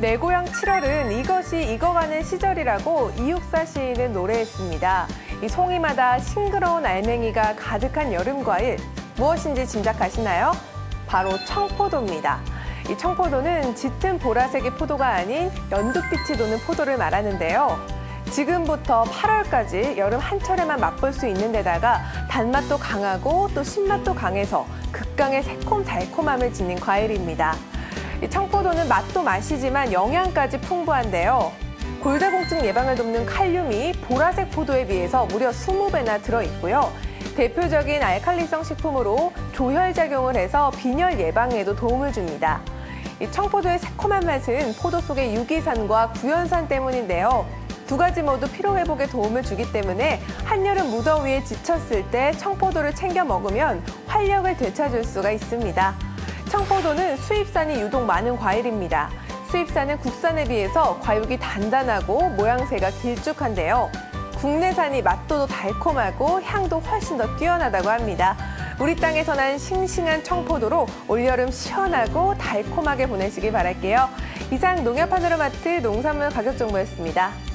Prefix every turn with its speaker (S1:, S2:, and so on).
S1: 내 고향 7월은 이것이 익어가는 시절이라고 이육사 시인은 노래했습니다. 이 송이마다 싱그러운 알맹이가 가득한 여름 과일 무엇인지 짐작하시나요? 바로 청포도입니다. 이 청포도는 짙은 보라색의 포도가 아닌 연두빛이 도는 포도를 말하는데요. 지금부터 8월까지 여름 한철에만 맛볼 수 있는 데다가 단맛도 강하고 또 신맛도 강해서 극강의 새콤달콤함을 지닌 과일입니다. 이 청포도는 맛도 맛이지만 영양까지 풍부한데요. 골다공증 예방을 돕는 칼륨이 보라색 포도에 비해서 무려 20배나 들어있고요. 대표적인 알칼리성 식품으로 조혈작용을 해서 빈혈 예방에도 도움을 줍니다. 이 청포도의 새콤한 맛은 포도 속의 유기산과 구연산 때문인데요. 두 가지 모두 피로 회복에 도움을 주기 때문에 한여름 무더위에 지쳤을 때 청포도를 챙겨 먹으면 활력을 되찾을 수가 있습니다. 청포도는 수입산이 유독 많은 과일입니다. 수입산은 국산에 비해서 과육이 단단하고 모양새가 길쭉한데요. 국내산이 맛도 더 달콤하고 향도 훨씬 더 뛰어나다고 합니다. 우리 땅에서 난 싱싱한 청포도로 올여름 시원하고 달콤하게 보내시기 바랄게요. 이상 농협 하늘로 마트 농산물 가격 정보였습니다.